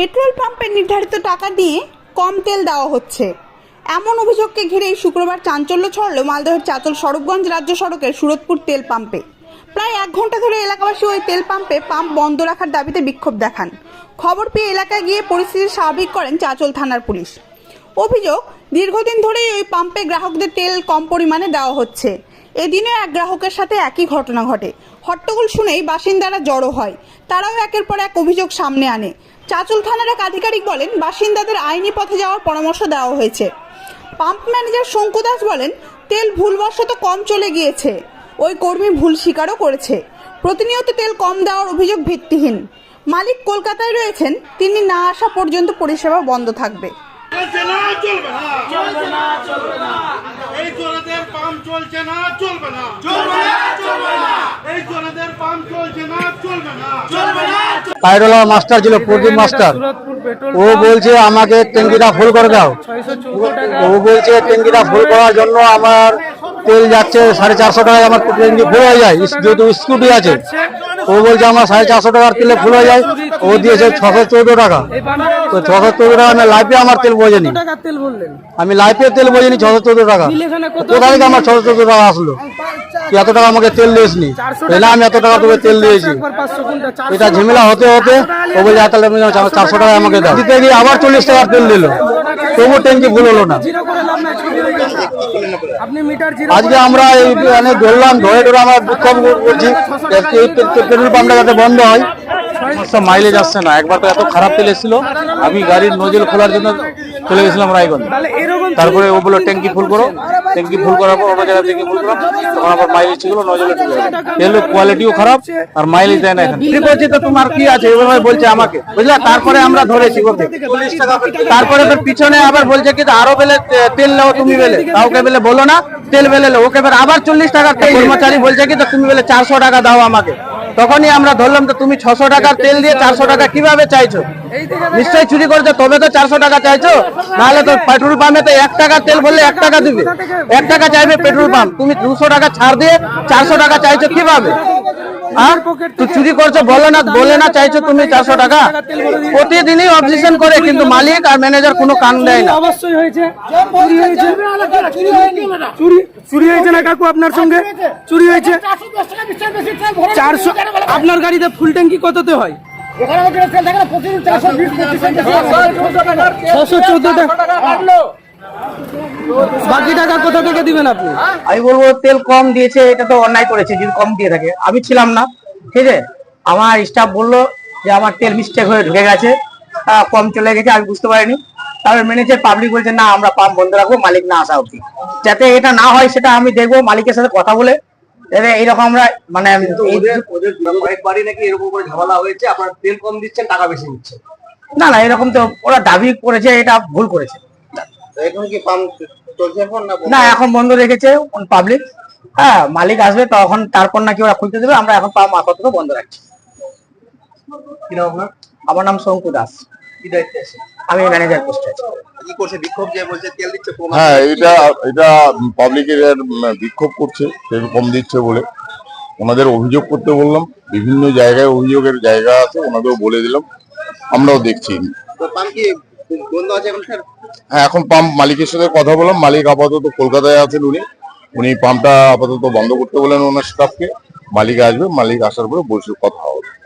Petrol পাম্পে নির্ধারিত টাকা দিয়ে কম তেল দেওয়া হচ্ছে। এমন অভিযোগকে ঘিরেই শুক্রবার চাঞ্চল্য ছড়ল মালদহের চাতল সড়কগঞ্জ রাজ্য সড়কের সুরতপুর তেল পাম্পে। প্রায় এক ঘণ্টা ধরে এলাকাবাসী ওই তেল পাম্পে পাম্প বন্ধ রাখার দাবিতে বিক্ষোভ দেখান। খবর পেয়ে এলাকায় গিয়ে পরিস্থিতি স্বাভাবিক করেন চাচল থানার পুলিশ। অভিযোগ, দীর্ঘদিন ধরেই ওই পাম্পে গ্রাহকদের তেল কম পরিমাণে দেওয়া হচ্ছে। এদিনে এক গ্রাহকের সাথে একই ঘটনা ঘটে। হট্টগোল শুনেই বাসিন্দারা জড়ো হয়। তারাও একের পর এক অভিযোগ সামনে আনে। চাচল থানার এক আধিকারিক বলেন, বাসিন্দাদের আইনি পথে যাওয়ার পরামর্শ দেওয়া হয়েছে। পাম্প ম্যানেজার শঙ্কু দাস বলেন, তেল ভুলবশত কম চলে গিয়েছে। ওই কর্মী ভুল স্বীকারও করেছে। প্রতিনিয়ত তেল কম দেওয়ার অভিযোগ ভিত্তিহীন। মালিক কলকাতায় রয়েছেন, তিনি না আসা পর্যন্ত পরিষেবা বন্ধ থাকবে। চলছে না চলবে না। চলবে না চলবে না। এই জোনাদের পাম্প চলছে না চলবে না। চলবে না চলবে না। এই জোনাদের পাম্প চলছে না চলবে না। চলবে না পায়রোলা মাস্টার ছিল প্রদীপ মাস্টার। ও বলছে আমাকে ট্যাঙ্কিটা ফুল করে দাও। ও বলছে ট্যাঙ্কিটা ফুল করার জন্য আমার তেল যাচ্ছে সাড়ে চারশো টাকায় আমার ট্যাঙ্কি ফুল হয়ে যায়। যেহেতু স্কুটি আছে ও বলছে আমার সাড়ে চারশো টাকার তেলে ফুল হয়ে যায়। ও দিয়েছে ছশো চৌদ্দ টাকা। তো ছশো চৌদ্দ টাকা আমি লাইফে আমার তেল বোঝেনি। আমি লাইফে তেল বোঝেনি ছশো চৌদ্দ টাকা। কোথা থেকে আমার ছশো চৌদ্দ টাকা আসলো? এত টাকা আমাকে তেল দিসনি? এলে আমি এত টাকা তোকে তেল দিয়েছি? এটা ঝামেলা হতে হতে ও বলছে তাহলে চারশো টাকা আমাকে দাও। দিতে গিয়ে আবার চল্লিশ টাকার তেল দিল। তবু ট্যাঙ্কি ভুল হলো না। আজকে আমরা এই মানে ধরলাম ধরে ধরে আমরা বিক্ষোভ করছি এই পেট্রোল পাম্পটা যাতে বন্ধ হয়। মাইলেজ আসছে না। একবার তো এত খারাপ তেল এসেছিল। আমি গাড়ির নজল খোলার জন্য চলে গেছিলাম রায়গঞ্জ। তারপরে ও বলল ট্যাঙ্কি ফুল করো। ট্যাঙ্কি ফুল করার পর অন্য জায়গায় ট্যাঙ্কি ফুল করলাম তখন আবার মাইলেজ ছিল নজলে চলে গেল তেলের কোয়ালিটিও খারাপ আর মাইলেজ দেয় না এখানে। ঠিক বলছি তো তোমার কি আছে? এভাবে বলছে আমাকে। বুঝলা? তারপরে আমরা ধরেছি ওকে তারপরে তোর পিছনে আবার বলছে কি আরও বেলে তেল নেও তুমি বেলে। কাউকে বেলে বলো না তেল বেলে ওকে এবার আবার চল্লিশ টাকা কর্মচারী বলছে কি তুমি বেলে চারশো টাকা দাও আমাকে। তখনই আমরা ধরলাম তো তুমি ছশো টাকার তেল দিয়ে চারশো টাকা কীভাবে চাইছো? নিশ্চয়ই চুরি করেছ, তবে তো চারশো টাকা চাইছো? নাহলে তো পেট্রোল পাম্পে তো এক টাকা তেল বললে এক টাকা দিবে। এক টাকা চাইবে পেট্রোল পাম্প। তুমি দুশো টাকা ছাড় দিয়ে চারশো টাকা চাইছো কীভাবে? তুই চুরি করছ বলে না বলে না চাইছো তুমি চারশো টাকা। প্রতিদিনই অবজেকশন করে কিন্তু মালিক আর ম্যানেজার কোনো কান দেয় না। অবশ্যই হয়েছে। চুরি চুরি চুরি হয়েছে। না কাকু আপনার সঙ্গে? চুরি হয়েছে। চারশো আপনার গাড়িতে ফুল ট্যাঙ্কি কততে হয়? ছশো চোদ্দ টাকা। বাকি টাকা কোথা থেকে দিবেন আপনি? আমি বলব তেল কম দিয়েছে এটা তো অন্যায় করেছে যদি কম দিয়ে থাকে। আমি ছিলাম না ঠিক আছে? আমার স্টাফ বলল যে আমার তেল মিস্টেক হয়ে ঢুকে গেছে কম চলে গেছে আমি বুঝতে পারিনি। তারপর ম্যানেজার পাবলিক বলছে না আমরা পাম্প বন্ধ রাখব মালিক না আসা অব্দি যাতে এটা না হয় সেটা আমি দেখব মালিকের সাথে কথা বলে। এইরকম আমরা মানে এই- ওদের কয়েকবারই নাকি এরকম করে ঝামেলা হয়েছে আপনার তেল কম দিচ্ছেন টাকা বেশি নিচ্ছে না না এরকম তো ওরা দাবি করেছে এটা ভুল করেছে। এখন কি পাম্প চলছে এখন না না এখন বন্ধ রেখেছে পাবলিক হ্যাঁ মালিক আসবে তখন তারপর নাকি ওরা খুলতে দেবে। আমরা এখন পাম্প আপাতত বন্ধ রাখছি। কি নাম আপনার? আমার নাম শঙ্কু দাস। কি দায়িত্বে আছে? আমি ম্যানেজার পোস্টে কি করছে? বিক্ষোভ যে বলছে তেল দিচ্ছে কম হ্যাঁ এটা এটা পাবলিকের বিক্ষোভ করছে তেল কম দিচ্ছে বলে। ওনাদের অভিযোগ করতে বললাম বিভিন্ন জায়গায় অভিযোগের জায়গা আছে ওনাদেরও বলে দিলাম। আমরাও দেখছি। হ্যাঁ এখন পাম্প মালিকের সাথে কথা বললাম। মালিক আপাতত কলকাতায় আছেন উনি। উনি পাম্পটা আপাতত বন্ধ করতে বলেন ওনার স্টাফকে মালিক আসবে, মালিক আসার পরে বসে কথা হবে।